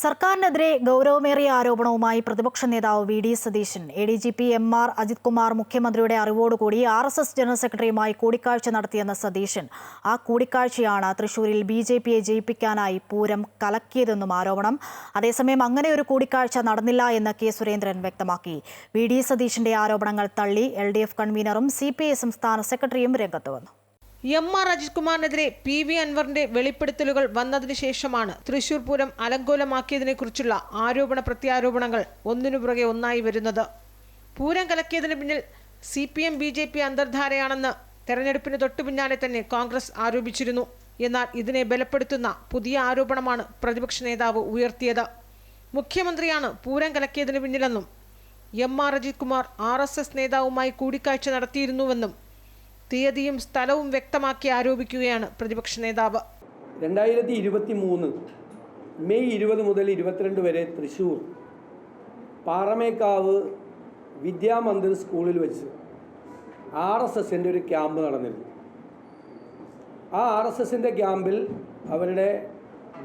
സർക്കാരിനെതിരെ ഗൗരവമേറിയ ആരോപണവുമായി പ്രതിപക്ഷ നേതാവ് V D Satheesan. A D G P M R Ajith Kumar മുഖ്യമന്ത്രിയുടെ അറിവോടുകൂടി ആർ എസ് എസ് ജനറൽ സെക്രട്ടറിയുമായി കൂടിക്കാഴ്ച നടത്തിയെന്ന സതീശൻ. ആ കൂടിക്കാഴ്ചയാണ് തൃശൂരിൽ ബി ജെ പിയെ ജയിപ്പിക്കാനായി പൂരം കലക്കിയതെന്നും ആരോപണം. അതേസമയം അങ്ങനെ ഒരു കൂടിക്കാഴ്ച നടന്നില്ല എന്ന് കെ സുരേന്ദ്രൻ വ്യക്തമാക്കി. വി ഡി സതീശന്റെ ആരോപണങ്ങൾ തള്ളി എൽ ഡി എഫ് കൺവീനറും സി പി ഐ സംസ്ഥാന സെക്രട്ടറിയും രംഗത്ത് വന്നു. എം ആർ അജിത് കുമാറിനെതിരെ പി വി അൻവറിന്റെ വെളിപ്പെടുത്തലുകൾ വന്നതിന് ശേഷമാണ് തൃശൂർ പൂരം അലങ്കോലമാക്കിയതിനെക്കുറിച്ചുള്ള ആരോപണ പ്രത്യാരോപണങ്ങൾ ഒന്നിനു പുറകെ ഒന്നായി വരുന്നത്. പൂരം കലക്കിയതിന് പിന്നിൽ C P M B J P അന്തർധാരയാണെന്ന് തെരഞ്ഞെടുപ്പിന് തൊട്ടു പിന്നാലെ തന്നെ കോൺഗ്രസ് ആരോപിച്ചിരുന്നു. എന്നാൽ ഇതിനെ ബലപ്പെടുത്തുന്ന പുതിയ ആരോപണമാണ് പ്രതിപക്ഷ നേതാവ് ഉയർത്തിയത്. മുഖ്യമന്ത്രിയാണ് പൂരം കലക്കിയതിന് പിന്നിലെന്നും M R Ajith Kumar R S S നേതാവുമായി കൂടിക്കാഴ്ച നടത്തിയിരുന്നുവെന്നും തീയതിയും സ്ഥലവും വ്യക്തമാക്കി ആരോപിക്കുകയാണ് പ്രതിപക്ഷ നേതാവ്. രണ്ടായിരത്തി ഇരുപത്തി മൂന്ന് മെയ് ഇരുപത് മുതൽ ഇരുപത്തിരണ്ട് വരെ തൃശൂർ പാറമേക്കാവ് വിദ്യാമന്ദിർ സ്കൂളിൽ വെച്ച് ആർ എസ് എസിന്റെ ഒരു ക്യാമ്പ് നടന്നിരുന്നു. ആ ആർ എസ് എസിന്റെ ക്യാമ്പിൽ അവരുടെ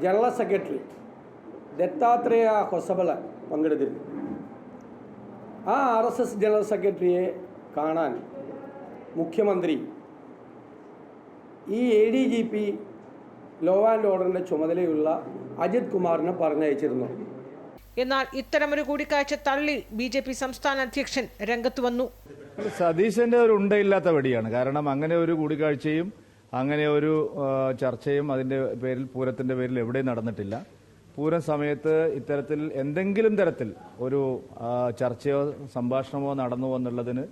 ജനറൽ സെക്രട്ടറി ദത്താത്രേയ ഹൊസബള പങ്കെടുത്തിരുന്നു. ആ ആർ എസ് എസ് ജനറൽ സെക്രട്ടറിയെ കാണാൻ മുഖ്യമന്ത്രി. ഈ A D G P law and ഓർഡറിന്റെ ചുമതലയുള്ള അജിത് കുമാറിനെ പറഞ്ഞയച്ചിരുന്നു. എന്നാൽ ഇത്തരമൊരു കൂടിക്കാഴ്ച തള്ളി ബി ജെ പി സംസ്ഥാന അധ്യക്ഷൻ രംഗത്ത് വന്നു. സതീശന്റെ ഒരു ഉണ്ടയില്ലാത്ത വടിയാണ്. കാരണം അങ്ങനെ ഒരു കൂടിക്കാഴ്ചയും അങ്ങനെ ഒരു ചർച്ചയും അതിന്റെ പേരിൽ പൂരത്തിന്റെ പേരിൽ എവിടെയും നടന്നിട്ടില്ല. പൂരം സമയത്ത് ഇത്തരത്തിൽ എന്തെങ്കിലും തരത്തിൽ ഒരു ചർച്ചയോ സംഭാഷണമോ നടന്നു എന്നുള്ളതിന്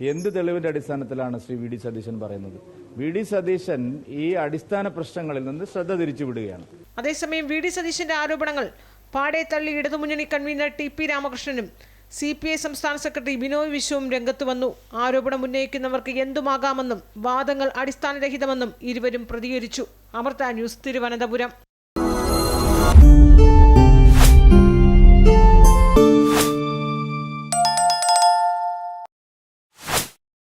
എന്ത് തെളിവിന്റെ അടിസ്ഥാനത്തിലാണ് ശ്രീ വി ഡി സതീശൻ പറയുന്നത്? വി ഡി സതീശൻ ഈ അടിസ്ഥാന പ്രശ്നങ്ങളിൽ നിന്ന് ശ്രദ്ധ തിരിച്ചുവിടുകയാണ് അതേസമയം വി ഡി സതീശന്റെ ആരോപണങ്ങൾ പാടെ തള്ളി ഇടതുമുന്നണി കൺവീനർ ടി പി രാമകൃഷ്ണനും സി പി ഐ സംസ്ഥാന സെക്രട്ടറി ബിനോയ് വിശ്വവും രംഗത്ത് വന്നു. ആരോപണം ഉന്നയിക്കുന്നവർക്ക് എന്തുമാകാമെന്നും വാദങ്ങൾ അടിസ്ഥാനരഹിതമെന്നും ഇരുവരും പ്രതികരിച്ചു. അമൃത ന്യൂസ് തിരുവനന്തപുരം.